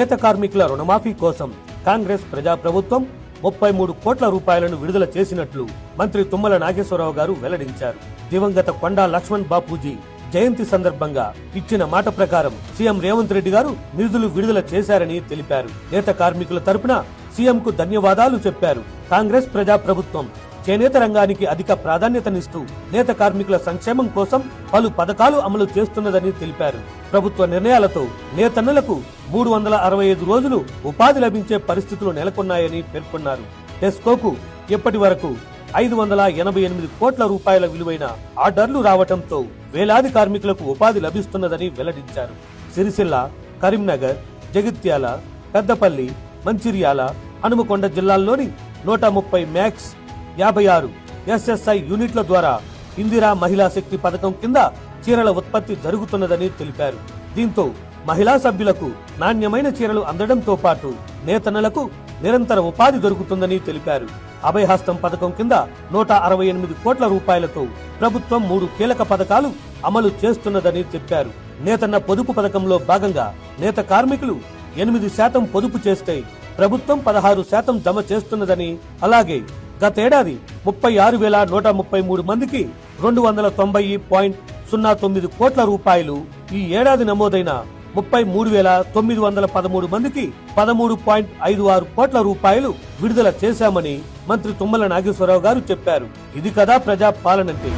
నేత కార్మికుల రుణమాఫీ కోసం కాంగ్రెస్ ప్రజాప్రభుత్వం ముప్పై మూడు కోట్ల రూపాయలను విడుదల చేసినట్లు మంత్రి తుమ్మల నాగేశ్వరరావు గారు వెల్లడించారు. దివంగత కొండా లక్ష్మణ్ బాపూజీ జయంతి సందర్భంగా ఇచ్చిన మాట ప్రకారం సీఎం రేవంత్ రెడ్డి గారు నిధులు విడుదల చేశారని తెలిపారు. నేత కార్మికుల తరపున సీఎం కు ధన్యవాదాలు చెప్పారు. కాంగ్రెస్ ప్రజాప్రభుత్వం చేనేత రంగానికి అధిక ప్రాధాన్యతనిస్తూ నేత కార్మికుల సంక్షేమం కోసం పలు పథకాలు అమలు చేస్తున్నదని తెలిపారు. ప్రభుత్వ నిర్ణయాలతో నేతన్నలకు మూడు వందల అరవై ఐదు రోజులు ఉపాధి లభించే పరిస్థితులు నెలకొన్నాయని పేర్కొన్నారు. టెస్కోకు ఇప్పటి వరకు ఐదు వందల ఎనభై ఎనిమిది కోట్ల రూపాయల విలువైన ఆర్డర్లు రావటంతో వేలాది కార్మికులకు ఉపాధి లభిస్తున్నదని వెల్లడించారు. సిరిసిల్ల కరీంనగర్ జగిత్యాల పెద్దపల్లి మంచిర్యాల హనుమకొండ జిల్లాల్లోని నూట ముప్పై మ్యాక్స్ యాభై ఆరు ఎస్ఎస్ఐ యూనిట్ల ద్వారా ఇందిరా మహిళా శక్తి పథకం కింద చీరల ఉత్పత్తి జరుగుతున్నదని తెలిపారు. దీంతో మహిళా సభ్యులకు నాణ్యమైన చీరలు అందడంతో పాటు నేతన్నలకు నిరంతర ఉపాధి దొరుకుతుందని తెలిపారు. అభయహస్తం పథకం కింద నూట అరవై ఎనిమిది కోట్ల రూపాయలతో ప్రభుత్వం మూడు కీలక పథకాలు అమలు చేస్తున్నదని చెప్పారు. నేతన్న పొదుపు పథకంలో భాగంగా నేత కార్మికులు ఎనిమిది శాతం పొదుపు చేస్తే ప్రభుత్వం పదహారు శాతం జమ చేస్తున్నదని అలాగే గతేడాది ముప్పై ఆరు వేల నూట ముప్పై మూడు మందికి రెండు వందల తొంభై పాయింట్ సున్నా తొమ్మిది కోట్ల రూపాయలు. ఈ ఏడాది నమోదైన ముప్పై మూడు వేల తొమ్మిది వందల పదమూడు మందికి పదమూడు పాయింట్ ఐదు ఆరు కోట్ల రూపాయలు విడుదల చేశామని మంత్రి తుమ్మల నాగేశ్వరరావు గారు చెప్పారు. ఇది కదా ప్రజా పాలనంటే